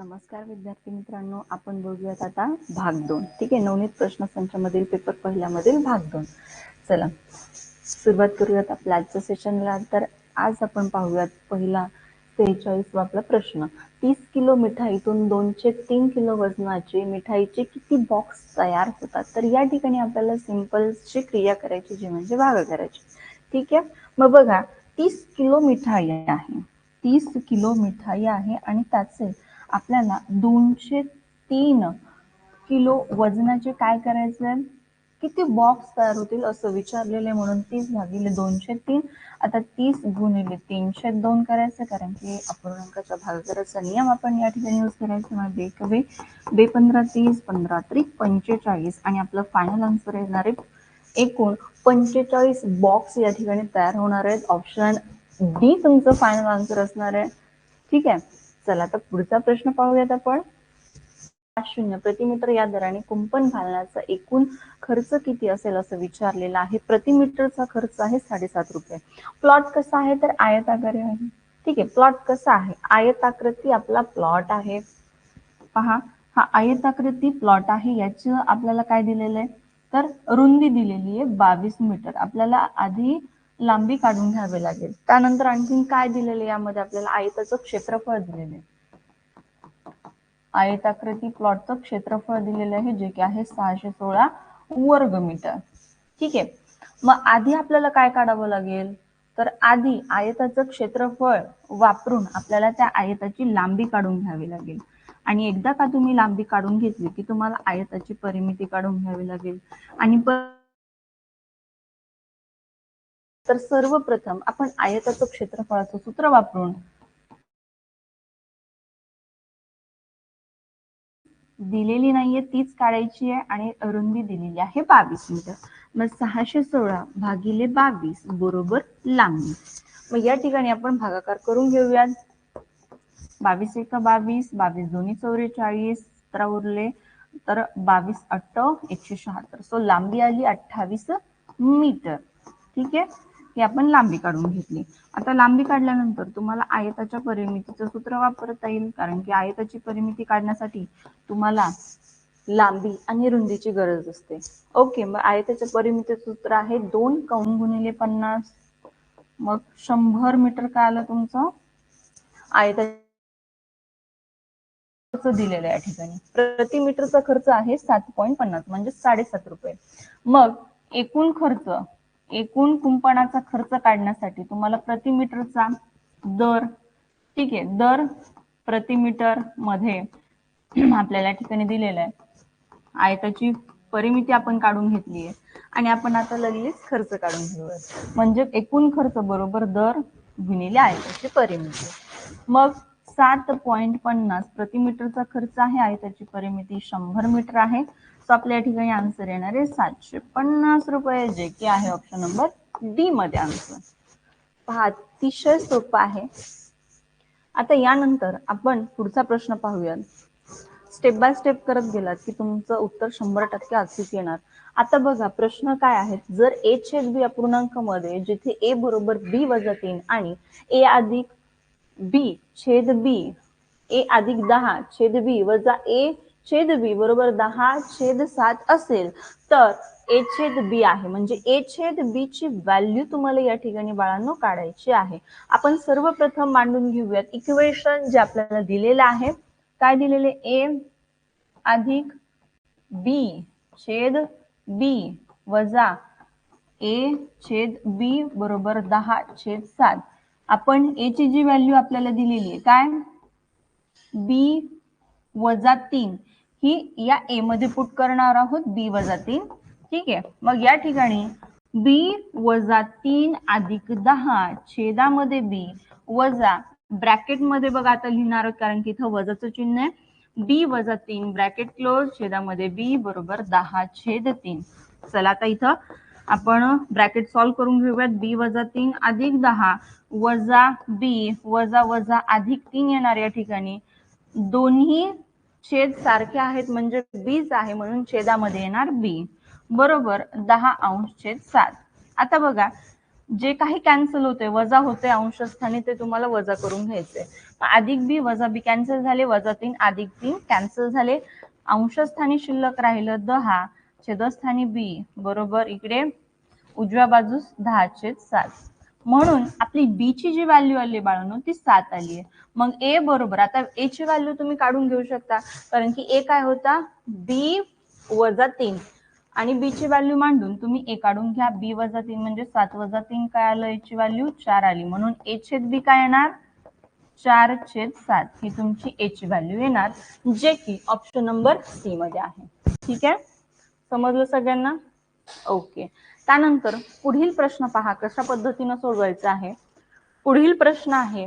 नमस्कार विद्यार्थी मित्रांनो. आपण बघूयात आता भाग दोन. ठीक आहे? नवनीत प्रश्न संचामधील पेपर पहिल्यामधील भाग दोन. चला. सुरुवात करूयात आपल्या आजच्या सेशनला तर आज आपण पाहूयात पहिला सेहेचाळीस आपला प्रश्न. तीस किलो मिठाईतून दोनशे तीन किलो वजनाचे मिठाईचे किती बॉक्स तयार होतात? तर या ठिकाणी आपल्याला सिम्पलची क्रिया करायची जी म्हणजे भाग करायची. ठीक आहे? मग बघा तीस किलो मिठाई आहे. तीस किलो मिठाई आहे आणि त्याचे आपल्याला दोनशे तीन किलो वजनाचे काय करायचे किती बॉक्स तयार होतील असं विचारलेले म्हणून तीस भागिले दोनशे तीन. आता तीस गुणिले तीनशे दोन करायचं कारण की अपूर्णांकाचा भागाकाराचा नियम आपण या ठिकाणी यूज करायचा. म्हणजे बे कवे बे पंधरा तीस पंधरा त्रिक पंचेचाळीस. आणि आपलं फायनल आन्सर येणार आहे एकूण पंचेचाळीस बॉक्स या ठिकाणी तयार होणार आहेत. ऑप्शन डी तुमचं फायनल आन्सर असणार आहे. ठीक आहे? चला आता पुढचा प्रश्न पाहूयात आपण. पाच शून्य. प्रतिमीटर या दराने कुंपण घालण्याचा एकूण खर्च किती असेल असं विचारलेलं आहे. प्रतिमीटरचा खर्च आहे साडेसात रुपये. प्लॉट कसा आहे? तर आयताकारी आहे. ठीक आहे प्लॉट कसा आहे? आयताकृती आपला प्लॉट आहे. पहा हा आयताकृती प्लॉट आहे. याचं आपल्याला काय दिलेलं आहे? तर रुंदी दिलेली आहे बावीस मीटर. आपल्याला आधी लांबी काढून घ्यावी लागेल. त्यानंतर आणखीन काय दिलेलं यामध्ये? आपल्याला आयताचं क्षेत्रफळ दिलेलं आहे. आयताकृती प्लॉटचं क्षेत्रफळ दिलेलं आहे जे की आहे सहाशे सोळा वर्ग मीटर ठीक आहे. मग आधी आपल्याला काय काढावं लागेल? तर आधी आयताचं क्षेत्रफळ वापरून आपल्याला त्या आयताची लांबी काढून घ्यावी लागेल. आणि एकदा का तुम्ही लांबी काढून घेतली की तुम्हाला आयताची परिमिती काढून घ्यावी लागेल. आणि तर सर्वप्रथम आपण आयताचं क्षेत्रफळाचं सूत्र वापरून दिलेली नाहीये तीच काढायची आहे आणि रुंदी दिलेली आहे बावीस मीटर. मग सहाशे सोळा भागिले बावीस बरोबर लांबी. मग या ठिकाणी आपण भागाकार करून घेऊयात. बावीस एका बावीस बावीस दोन्ही चौवेचाळीस सतरा उरले तर बावीस अट्ट एकशे शहात्तर. सो लांबी आली अठ्ठावीस मीटर. ठीक आहे? ही आपण लांबी काढून घेतली. आता लांबी काढल्यानंतर तुम्हाला आयताच्या परिमितीचं सूत्र वापरता येईल कारण की आयताची परिमिती काढण्यासाठी तुम्हाला लांबी आणि रुंदीची गरज असते. ओके मग आयताच्या परिमितीचं सूत्र आहे दोन कौन गुणिले पन्नास. मग शंभर मीटर काय आलं तुमचं? आयता दिलेलं आहे या ठिकाणी. प्रति मीटरचा खर्च आहे सात पॉईंट पन्नास म्हणजे साडेसात रुपये. मग एकूण खर्च एकूण कुंपणाचा खर्च काढण्यासाठी तुम्हाला प्रति मीटरचा दर ठीक आहे दर प्रति मीटरमध्ये आपल्याला ठिकाणी दिलेला आहे. आयताची परिमिती आपण काढून घेतली आहे. आणि आपण आता लगेच खर्च काढून घेऊया. म्हणजे एकूण खर्च बरोबर दर गुणिले आयताची परिमिती. मग सात पॉईंट पन्नास प्रति मीटरचा खर्च आहे. आयताची परिमिती शंभर मीटर आहे. सो आपल्या या ठिकाणी आन्सर येणार आहे सातशे पन्नास रुपये जे की आहे ऑप्शन नंबर डी मध्ये आन्सर पहा अतिशय सोपं आहे. आता यानंतर आपण पुढचा प्रश्न पाहूयात. स्टेप बाय स्टेप करत गेलात की तुमचं उत्तर शंभर टक्के अचूक येणार. आता बघा प्रश्न काय आहेत? जर ए छेद बी अपूर्णांकमध्ये जिथे ए बरोबर बी वजा तीन आणि ए अधिक बी छेद बी ए अधिक दहा छेद बी वजा ए छेद बी बरोबर दहा छेद सात असेल तर ए छेद बी आहे. म्हणजे ए छेद बी ची व्हॅल्यू तुम्हाला या ठिकाणी बाळांनो काढायची आहे. आपण सर्वप्रथम मांडून घेऊयात इक्वेशन जे आपल्याला दिलेलं आहे. काय दिलेले ए अधिक बी छेद बी वजा ए छेद बी बरोबर दहा छेद सात. आपण ए ची जी व्हॅल्यू आपल्याला दिलेली आहे काय? बी वजा तीन. ही या ए मध्ये पुट करणार आहोत बी वजा तीन. ठीक आहे. मग या ठिकाणी बी वजा तीन अधिक दहा छेदामध्ये बी वजा ब्रॅकेटमध्ये बघा आता लिहिणार आहोत कारण की इथं वजाचं चिन्ह आहे. बी वजा तीन ब्रॅकेट क्लोज छेदामध्ये बी बरोबर दहा छेद तीन. चला आता इथं आपण ब्रॅकेट सॉल्व्ह करून घेऊयात. बी वजा तीन अधिक दहा वजा बी वजा वजा अधिक तीन येणार या ठिकाणी. दोन्ही छेद सारखे आहेत म्हणजे बीज आहे म्हणून छेदामध्ये येणार बी बरोबर दहा अंश छेद सात. आता बघा जे काही कॅन्सल होते वजा होते अंशस्थानी ते तुम्हाला वजा करून घ्यायचे अधिक बी वजा बी कॅन्सल झाले वजा तीन अधिक तीन कॅन्सल झाले. अंशस्थानी शिल्लक राहिलं दहा छेदस्थानी बी बरोबर इकडे उजव्या बाजूस दहा छेद सात. म्हणून आपली बी ची जी व्हॅल्यू आली बाळांनो ती सात आली आहे. मग ए बरोबर आता ए ची व्हॅल्यू तुम्ही काढून घेऊ शकता. कारण की ए काय होता? बी वजा तीन. आणि बी ची व्हॅल्यू मांडून तुम्ही ए काढून घ्या. बी वजा तीन म्हणजे सात वजा तीन काय आलं? ए ची व्हॅल्यू चार आली. म्हणून ए छेद बी काय येणार? चार छेद सात. ही तुमची ए ची व्हॅल्यू येणार जे की ऑप्शन नंबर सी मध्ये आहे. ठीक आहे? समजलं सगळ्यांना? ओके त्यानंतर पुढील प्रश्न पहा कशा पद्धतीनं सोडवायचा आहे? पुढील प्रश्न आहे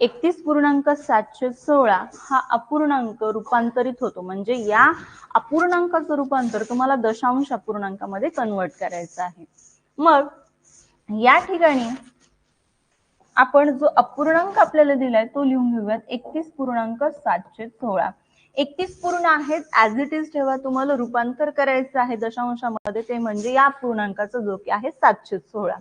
एकतीस पूर्णांक सातशे सोळा हा अपूर्णांक रूपांतरित होतो. म्हणजे या अपूर्णांकाचं रूपांतर तुम्हाला दशांश अपूर्णांकामध्ये कन्वर्ट करायचं आहे. मग या ठिकाणी आपण जो अपूर्णांक आपल्याला दिलाय तो लिहून घेऊयात एकतीस पूर्णांक सातशे सोळा. एकतीस पूर्ण आहेत ऍज इट इज ठेवा. तुम्हाला रूपांतर करायचं आहे दशांशामध्ये ते म्हणजे या पूर्णांकाचा जो की आहे सातशे सोळा.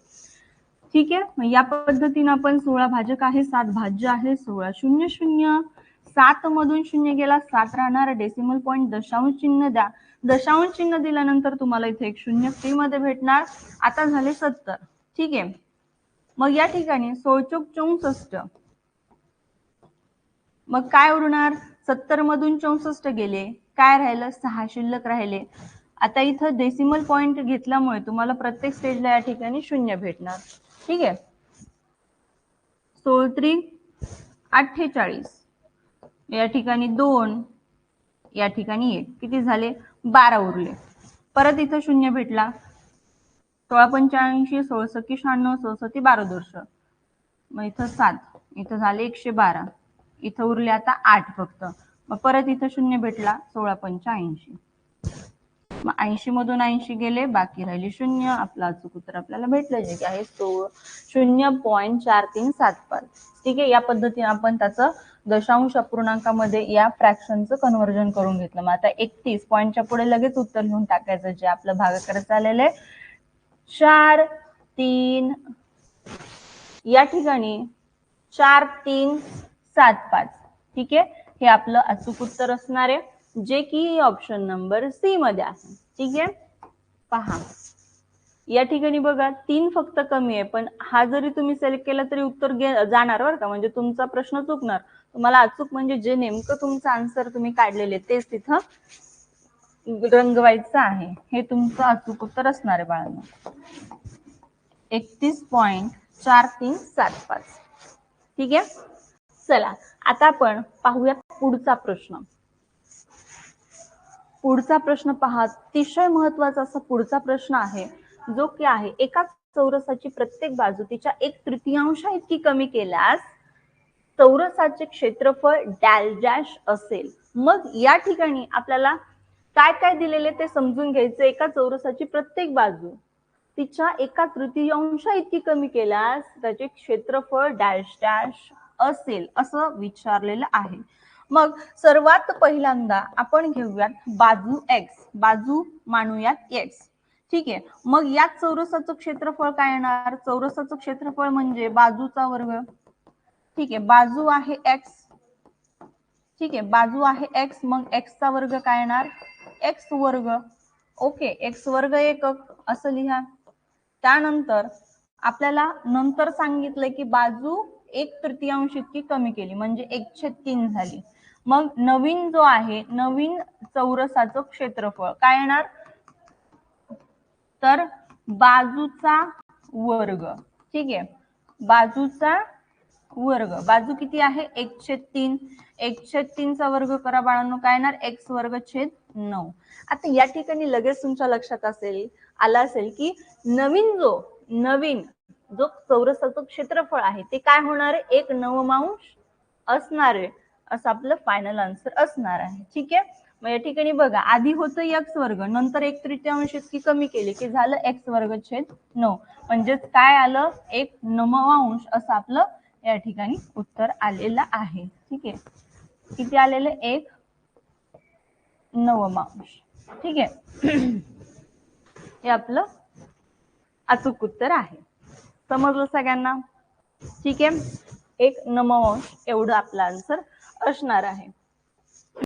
ठीक आहे? या पद्धतीने आपण सोळा भाजक आहे सात भाज्य आहे सोळा शून्य शून्य. सात मधून शून्य गेला सात राहणार. डेसिमल पॉईंट दशांश चिन्ह द्या. दशांश चिन्ह दिल्यानंतर तुम्हाला इथे एक शून्य फ्री मध्ये भेटणार. आता झाले सत्तर. ठीक आहे? मग या ठिकाणी सोळचोक चौसष्ट. मग काय उरणार? सत्तर मधून चौसष्ट गेले. काय राहिलं? सहा शिल्लक राहिले. आता इथं डेसिमल पॉइंट घेतल्यामुळे तुम्हाला प्रत्येक स्टेजला या ठिकाणी शून्य भेटणार. ठीक आहे? सोळत्री अठ्ठेचाळीस. या ठिकाणी दोन या ठिकाणी एक. किती झाले? बारा उरले. परत इथं शून्य भेटला. सोळा पंच्याऐंशी सोळसकी शहाण्णव सोळसती बारा दर्श मग इथं सात. इथं झाले एकशे बारा. इथं उरले आता आठ फक्त. मग परत इथं शून्य भेटला सोळा पंच्याऐंशी. मग ऐंशी मधून ऐंशी गेले बाकी राहिली शून्य. आपला अचूक उत्तर आपल्याला भेटलं जे की आहे सो शून्य पॉईंट चार तीन सात पाच. ठीक आहे या पद्धतीने आपण त्याचं दशांश अपूर्णांकामध्ये या फ्रॅक्शनचं कन्व्हर्जन करून घेतलं. मग आता एकतीस पॉईंटच्या पुढे लगेच उत्तर लिहून टाकायचं जे आपलं भागाकडे चाललेलं आहे. चार तीन या ठिकाणी चार तीन सात पाच ठीक आहे? हे आपलं अचूक उत्तर असणार आहे. जे की ऑप्शन नंबर सी मध्ये आहे. ठीक आहे? पहा. या ठिकाणी बघा तीन फक्त कमी आहे पण हा जरी तुम्ही सिलेक्ट केला तरी उत्तर जाणार बरं का? म्हणजे तुमचा प्रश्न चुकणार. तुम्हाला अचूक म्हणजे जे नेमकं तुमचं आन्सर तुम्ही काढलेले तेच तिथं रंगवायचं आहे. हे तुमचं अचूक उत्तर असणार आहे बाळांना. एकतीस पॉइंट चार तीन सात पाच. ठीक आहे? चला आता आपण पाहूयात पुढचा प्रश्न. पुढचा प्रश्न पहा. अतिशय महत्त्वाचा असा पुढचा प्रश्न आहे जो की आहे एका चौरसाची प्रत्येक बाजू तिच्या एक तृतीयांश इतकी कमी केल्यास चौरसाचे क्षेत्रफळ डॅल डॅश असेल. मग या ठिकाणी आपल्याला काय काय दिलेले ते समजून घ्यायचं. एका चौरसाची प्रत्येक बाजू तिच्या एका तृतीयांशा इतकी कमी केल्यास त्याचे क्षेत्रफळ डॅश डॅश असेल असं विचारलेलं आहे. मग सर्वात पहिल्यांदा आपण घेऊयात बाजू एक्स बाजू मानूयात एक्स ठीक आहे? मग यात चौरसाचं क्षेत्रफळ काय येणार? चौरसाचं क्षेत्रफळ म्हणजे बाजूचा वर्ग. ठीक आहे? बाजू आहे एक्स ठीक आहे? बाजू आहे एक्स मग एक्सचा वर्ग काय येणार? एक्स वर्ग. ओके एक्स वर्ग एकक. असं लिहा. त्यानंतर आपल्याला नंतर सांगितलंय की बाजू एक तृतीयांश इतकी कमी केली म्हणजे एकशे तीन झाली. मग नवीन जो आहे नवीन चौरसाचं क्षेत्रफळ काय येणार? तर बाजूचा वर्ग. ठीक आहे? बाजूचा वर्ग. बाजू किती आहे? एकशे तीन. एकशे तीनचा वर्ग करा बाळांनो. काय येणार? एक्स वर्ग छेद नऊ. आता या ठिकाणी लगेच तुमच्या लक्षात असेल आला असेल की नवीन जो नवीन जो चौरसाचं क्षेत्रफळ आहे ते काय होणार? आहे एक नवमांश असणार आहे असं आपलं फायनल आन्सर असणार आहे. ठीक आहे? मग या ठिकाणी बघा आधी होतं एक्स वर्ग नंतर एक तृतीयांश इतकी कमी केली की झालं एक्स वर्ग छेद नऊ. म्हणजेच काय आलं? एक नवमांश असं आपलं या ठिकाणी उत्तर आलेलं आहे. ठीक आहे? किती आलेलं? एक नवमांश. ठीक आहे? हे आपलं अचूक उत्तर आहे. समजलं सगळ्यांना? ठीक आहे. एक नमवंश एवढं आपलं आन्सर असणार आहे.